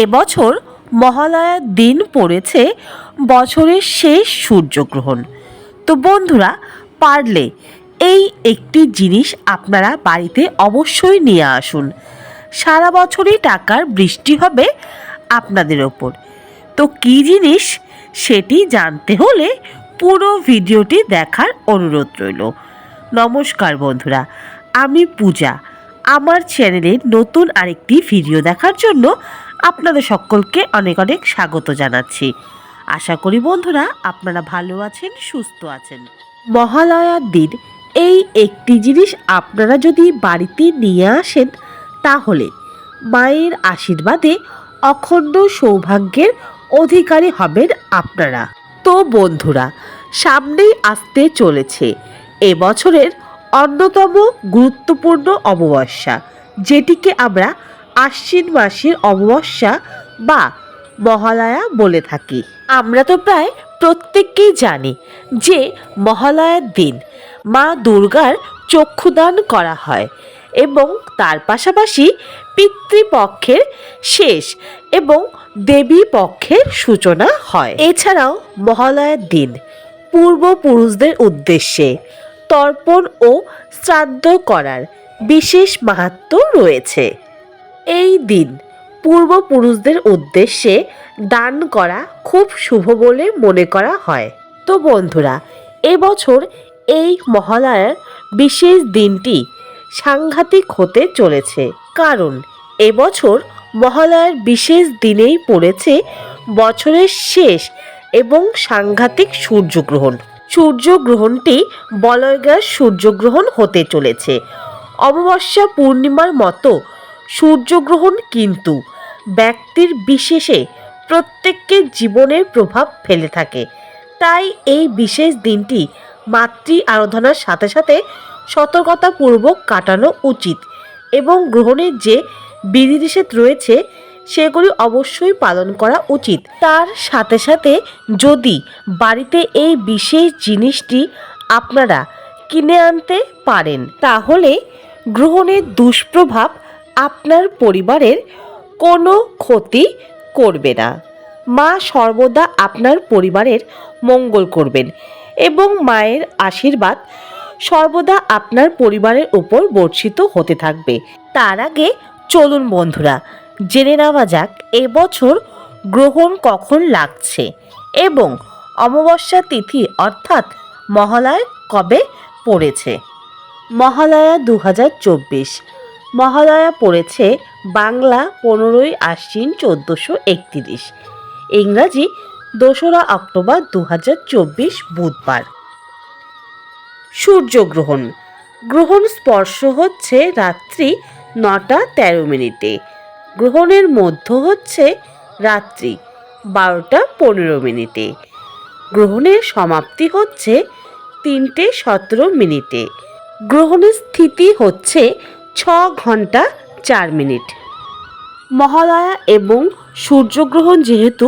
এবছর মহালয়ার দিন পড়েছে বছরের শেষ সূর্যগ্রহণ। তো বন্ধুরা, পারলে এই একটি জিনিস আপনারা বাড়িতে অবশ্যই নিয়ে আসুন। সারা বছরই টাকার বৃষ্টি হবে আপনাদের ওপর। তো কী জিনিস সেটি জানতে হলে পুরো ভিডিওটি দেখার অনুরোধ রইল। নমস্কার বন্ধুরা, আমি পূজা। আমার চ্যানেলের নতুন আরেকটি ভিডিও দেখার জন্য আপনাদের সকলকে অনেক অনেক স্বাগত জানাচ্ছি। আশা করি বন্ধুরা আপনারা ভালো আছেন, সুস্থ আছেন। মহালয়ার দিন এই একটি জিনিস আপনারা যদি বাড়িতে নিয়ে আসেন, তাহলে মায়ের আশীর্বাদে অখণ্ড সৌভাগ্যের অধিকারী হবেন আপনারা। তো বন্ধুরা, সামনেই আসতে চলেছে এবছরের অন্যতম গুরুত্বপূর্ণ অমাবস্যা, যেটিকে আমরা আশ্বিন মাসের অমাবস্যা বা মহালয়া বলে থাকি। আমরা তো প্রায় প্রত্যেককেই জানি যে মহালয়ার দিন মা দুর্গার চক্ষুদান করা হয় এবং তার পাশাপাশি পিতৃপক্ষের শেষ এবং দেবী পক্ষের সূচনা হয়। এছাড়াও মহালয়ার দিন পূর্বপুরুষদের উদ্দেশ্যে তর্পণ ও শ্রাদ্ধ করার বিশেষ মাহাত্ম্য রয়েছে। এই দিন পূর্বপুরুষদের উদ্দেশ্যে দান করা খুব শুভ বলে মনে করা হয়। তো বন্ধুরা, এবছর এই মহালয়ার বিশেষ দিনটি সাংঘাতিক হতে চলেছে। কারণ এবছর মহালয়ার বিশেষ দিনেই পড়েছে বছরের শেষ এবং সাংঘাতিক সূর্যগ্রহণ। সূর্যগ্রহণটি বলয়গ্রাস সূর্যগ্রহণ হতে চলেছে। অমাবস্যা পূর্ণিমার মতো সূর্যগ্রহণ কিন্তু ব্যক্তির বিশেষে প্রত্যেককে জীবনের প্রভাব ফেলে থাকে। তাই এই বিশেষ দিনটি মাতৃ আরাধনার সাথে সাথে সতর্কতাপূর্বক কাটানো উচিত এবং গ্রহণের যে বিধিনিষেধ রয়েছে, সেগুলি অবশ্যই পালন করা উচিত। তার সাথে সাথে যদি বাড়িতে এই বিশেষ জিনিসটি আপনারা কিনে আনতে পারেন, তাহলে গ্রহণের দুষ্প্রভাব আপনার পরিবারের কোনো ক্ষতি করবে না। মা সর্বদা আপনার পরিবারের মঙ্গল করবেন এবং মায়ের আশীর্বাদ সর্বদা আপনার পরিবারের উপর বর্ষিত হতে থাকবে। তার আগে চলুন বন্ধুরা, জেনে নেওয়া যাক এবছর গ্রহণ কখন লাগছে এবং অমাবস্যা তিথি অর্থাৎ মহালয় কবে পড়েছে? মহালয়া দু হাজার চব্বিশ মহালয়া পড়েছে বাংলা পনেরোই আশ্বিন চোদ্দোশো একত্রিশ। ইংরাজি দোসরা অক্টোবর দু হাজার চব্বিশ বুধবার। সূর্যগ্রহণ। গ্রহণ স্পর্শ হচ্ছে রাত্রি নটা তেরো মিনিটে। গ্রহণের মধ্য হচ্ছে রাত্রি বারোটা পনেরো মিনিটে। গ্রহণের সমাপ্তি হচ্ছে তিনটে সতেরো মিনিটে। গ্রহণের স্থিতি হচ্ছে ছ ঘণ্টা চার মিনিট। মহালয়া এবং সূর্যগ্রহণ যেহেতু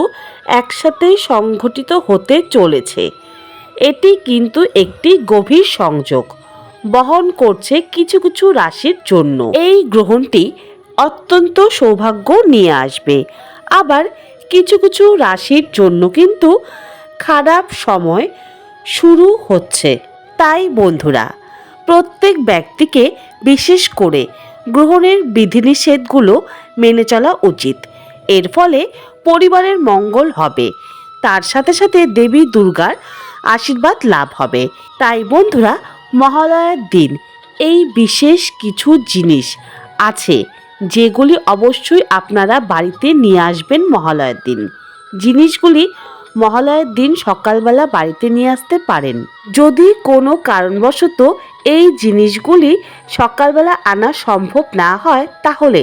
একসাথেই সংঘটিত হতে চলেছে, এটি কিন্তু একটি গভীর সংযোগ, বহন করছে কিছু কিছু রাশির জন্য। এই গ্রহণটি অত্যন্ত সৌভাগ্য নিয়ে আসবে। আবার কিছু কিছু রাশির জন্য কিন্তু খারাপ সময় শুরু হচ্ছে। তাই বন্ধুরা প্রত্যেক ব্যক্তিকে বিশেষ করে গ্রহণের বিধিনিষেধগুলো মেনে চলা উচিত। এর ফলে পরিবারের মঙ্গল হবে। তার সাথে সাথে দেবী দুর্গার আশীর্বাদ লাভ হবে। তাই বন্ধুরা, মহালয়ার দিন এই বিশেষ কিছু জিনিস আছে যেগুলি অবশ্যই আপনারা বাড়িতে নিয়ে আসবেন মহালয়ার দিন। জিনিসগুলি মহালয়ার দিন সকালবেলা বাড়িতে নিয়ে আসতে পারেন। যদি কোনো কারণবশত এই জিনিসগুলি সকালবেলা আনা সম্ভব না হয়, তাহলে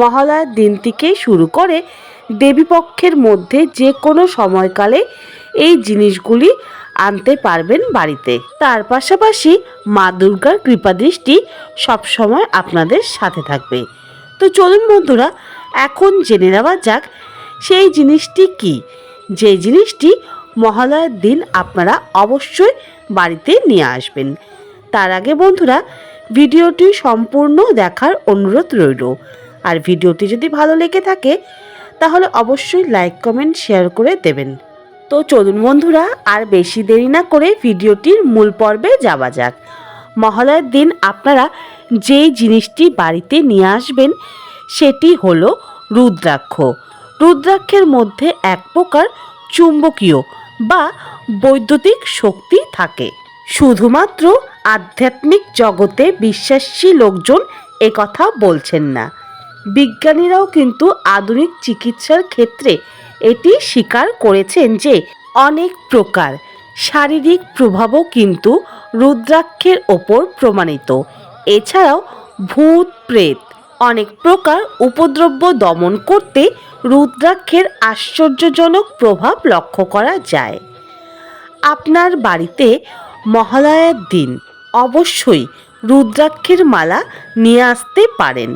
মহালয়ার দিন থেকে শুরু করে দেবীপক্ষের মধ্যে যে কোনো সময়কালে এই জিনিসগুলি আনতে পারবেন বাড়িতে। তার পাশাপাশি মা দুর্গার কৃপাদৃষ্টি সবসময় আপনাদের সাথে থাকবে। তো চলুন বন্ধুরা, এখন জেনে নেওয়া যাক সেই জিনিসটি কি। যে জিনিসটি মহালয়ার দিন আপনারা অবশ্যই বাড়িতে নিয়ে আসবেন। তার আগে বন্ধুরা, ভিডিওটি সম্পূর্ণ দেখার অনুরোধ রইল। আর ভিডিওটি যদি ভালো লেগে থাকে, তাহলে অবশ্যই লাইক কমেন্ট শেয়ার করে দেবেন। তো চলুন বন্ধুরা, আর বেশি দেরি না করে ভিডিওটির মূল পর্বে যাওয়া যাক। মহালয়ার দিন আপনারা যেই জিনিসটি বাড়িতে নিয়ে আসবেন, সেটি হলো রুদ্রাক্ষ। রুদ্রাক্ষের মধ্যে এক প্রকার চুম্বকীয় বা বৈদ্যুতিক শক্তি থাকে। শুধুমাত্র আধ্যাত্মিক জগতে বিশ্বাসী লোকজন একথা বলছেন না। বিজ্ঞানীরাও কিন্তু আধুনিক চিকিৎসার ক্ষেত্রে এটি স্বীকার করেছেন যে অনেক প্রকার শারীরিক প্রভাবও কিন্তু রুদ্রাক্ষের ওপর প্রমাণিত। এছাড়াও ভূত, প্রেত অনেক প্রকার উপদ্রব্য দমন করতে রুদ্রাক্ষের আশ্চর্যজনক প্রভাব লক্ষ্য করা যায়। আপনার বাড়িতে মহালয়ার দিন। অবশ্যই রুদ্রাক্ষের মালা নিয়ে আসতে পারেন।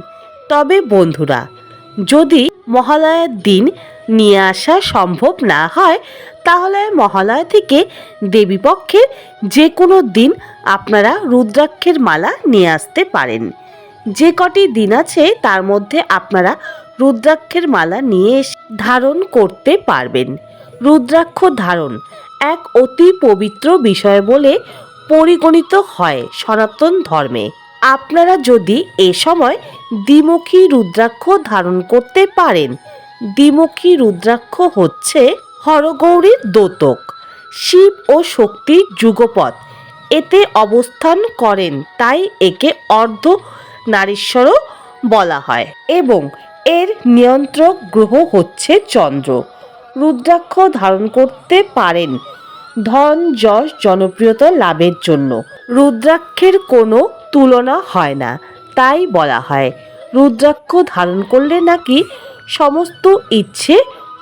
তবে বন্ধুরা, যদি মহালয়ার দিন নিয়ে আসা সম্ভব না হয়, তাহলে মহালয়া থেকে দেবীপক্ষের যে কোনো দিন আপনারা রুদ্রাক্ষের মালা নিয়ে আসতে পারেন। যে কটি দিন আছে, তার মধ্যে আপনারা রুদ্রাক্ষের মালা নিয়ে ধারণ করতে পারবেন। রুদ্রাক্ষ ধারণ এক অতি পবিত্র বিষয় বলে পরিগণিত হয় সনাতন ধর্মে। আপনারা যদি এ সময় দ্বিমুখী রুদ্রাক্ষ ধারণ করতে পারেন, দ্বিমুখী রুদ্রাক্ষ হচ্ছে হরগৌরীর দোতক, শিব ও শক্তির যুগপথ। এতে অবস্থান করেন তাই একে অর্ধ নারীশ্বরও বলা হয় এবং এর নিয়ন্ত্রক গ্রহ হচ্ছে চন্দ্র। রুদ্রাক্ষ ধারণ করতে পারেন। ধন, যশ, জনপ্রিয়তা লাভের জন্য। রুদ্রাক্ষের কোনো তুলনা হয় না, তাই বলা হয়। রুদ্রাক্ষ ধারণ করলে নাকি সমস্ত ইচ্ছে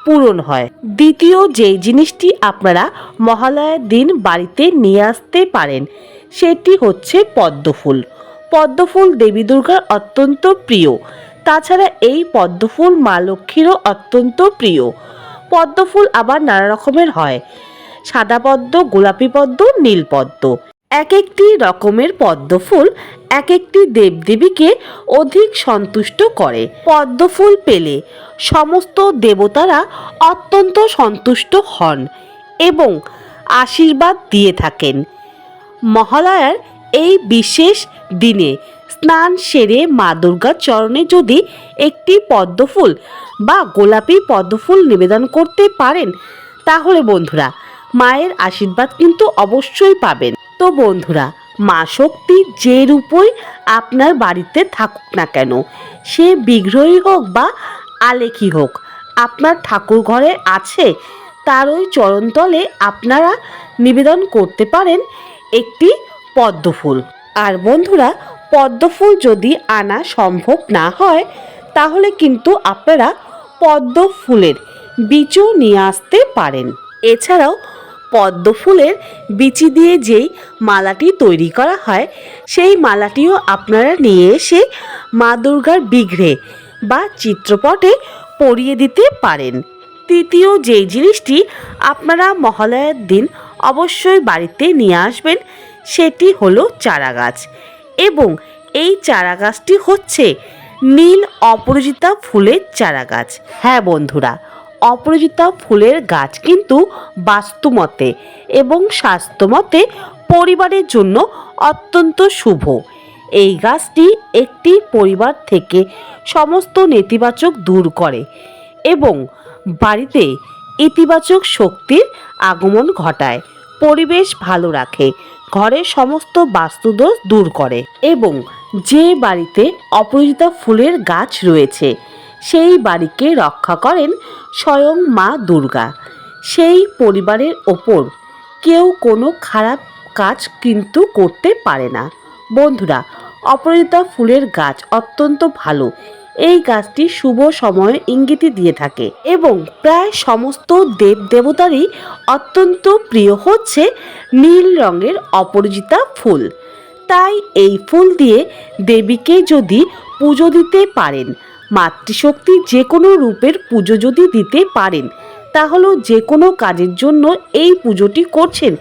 পূরণ হয়। দ্বিতীয় যে জিনিসটি আপনারা মহালয়ার দিন বাড়িতে নিয়ে আসতে পারেন, সেটি হচ্ছে পদ্মফুল। পদ্মফুল দেবী দুর্গার অত্যন্ত প্রিয়। তাছাড়া এই পদ্মফুল মা লক্ষ্মীরও অত্যন্ত প্রিয়। পদ্মফুল আবার নানা রকমের হয়। সাদা পদ্ম, গোলাপি পদ্ম, নীল পদ্ম। এক একটি রকমের পদ্মফুল এক একটি দেবদেবীকে অধিক সন্তুষ্ট করে। পদ্মফুল পেলে সমস্ত দেবতারা অত্যন্ত সন্তুষ্ট হন এবং আশীর্বাদ দিয়ে থাকেন। মহালয়ার এই বিশেষ দিনে স্নান সেরে মা দুর্গার চরণে যদি একটি পদ্মফুল বা গোলাপি পদ্মফুল নিবেদন করতে পারেন, তাহলে বন্ধুরা, মায়ের আশীর্বাদ কিন্তু অবশ্যই পাবেন। তো বন্ধুরা, মা শক্তি যে রূপই আপনার বাড়িতে থাকুক না কেন, সে বিগ্রহই হোক বা আলেখি হোক, আপনার ঠাকুর ঘরে আছে তার ওই চরণতলে আপনারা নিবেদন করতে পারেন একটি পদ্মফুল। আর বন্ধুরা পদ্মফুল যদি আনা সম্ভব না হয়, তাহলে কিন্তু আপনারা পদ্ম ফুলের বীজও নিয়ে আসতে পারেন। এছাড়াও পদ্ম ফুলের বিচি দিয়ে যেই মালাটি তৈরি করা হয়, সেই মালাটিও আপনারা নিয়ে এসে মা দুর্গার বিঘ্রে বা চিত্রপটে পরিয়ে দিতে পারেন। তৃতীয় যেই জিনিসটি আপনারা মহালয়ার দিন অবশ্যই বাড়িতে নিয়ে আসবেন, সেটি হলো চারা গাছ এবং এই চারা গাছটি হচ্ছে নীল অপরাজিতা ফুলের চারা গাছ হ্যাঁ বন্ধুরা, অপরাজিতা ফুলের গাছ কিন্তু বাস্তুমতে এবং স্বাস্থ্যমতে পরিবারের জন্য অত্যন্ত শুভ। এই গাছটি একটি পরিবার থেকে সমস্ত নেতিবাচক দূর করে এবং বাড়িতে ইতিবাচক শক্তির আগমন ঘটায়, পরিবেশ ভালো রাখে। ঘরের সমস্ত বাস্তুদোষ দূর করে এবং যে বাড়িতে অপরাজিতা ফুলের গাছ রয়েছে, সেই বাড়িকে রক্ষা করেন স্বয়ং মা দুর্গা। সেই পরিবারের ওপর কেউ কোনো খারাপ কাজ কিন্তু করতে পারে না। বন্ধুরা অপরাজিতা ফুলের গাছ অত্যন্ত ভালো এই গাছটি শুভ সময় ইঙ্গিতই দিয়ে থাকে এবং প্রায় সমস্ত দেব দেবতারই অত্যন্ত প্রিয় হচ্ছে নীল রঙের অপরাজিতা ফুল। তাই এই ফুল দিয়ে দেবীকে যদি পুজো দিতে পারেন, মাতৃশক্তি যে কোনো রূপের পুজো যদি দিতে পারেন, তাহলেও যে কোনো কাজের জন্য এই পুজোটি করছেন,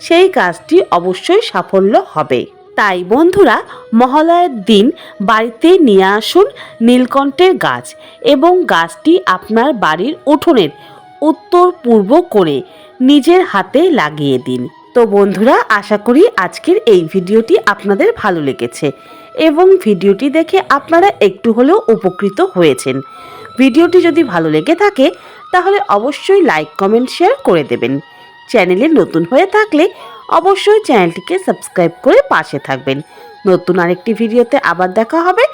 সেই কাজটি অবশ্যই সাফল্য হবে। তাই বন্ধুরা মহালয়ের দিন বাড়িতে নিয়ে আসুন নীলকণ্ঠের গাছ এবং গাছটি আপনার বাড়ির উঠোনের উত্তর পূর্ব করে নিজের হাতে লাগিয়ে দিন। তো বন্ধুরা, আশা করি আজকের এই ভিডিওটি আপনাদের ভালো লেগেছে এবং ভিডিওটি দেখে আপনারা একটু হলেও উপকৃত হয়েছেন। ভিডিওটি যদি ভালো লেগে থাকে, তাহলে অবশ্যই লাইক, কমেন্ট, শেয়ার করে দেবেন। চ্যানেলে নতুন হয়ে থাকলে অবশ্যই চ্যানেলটিকে সাবস্ক্রাইব করে পাশে থাকবেন। নতুন আরেকটি ভিডিওতে আবার দেখা হবে।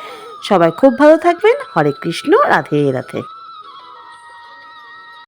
সবাই খুব ভালো থাকবেন। হরে কৃষ্ণ, রাধে রাধে।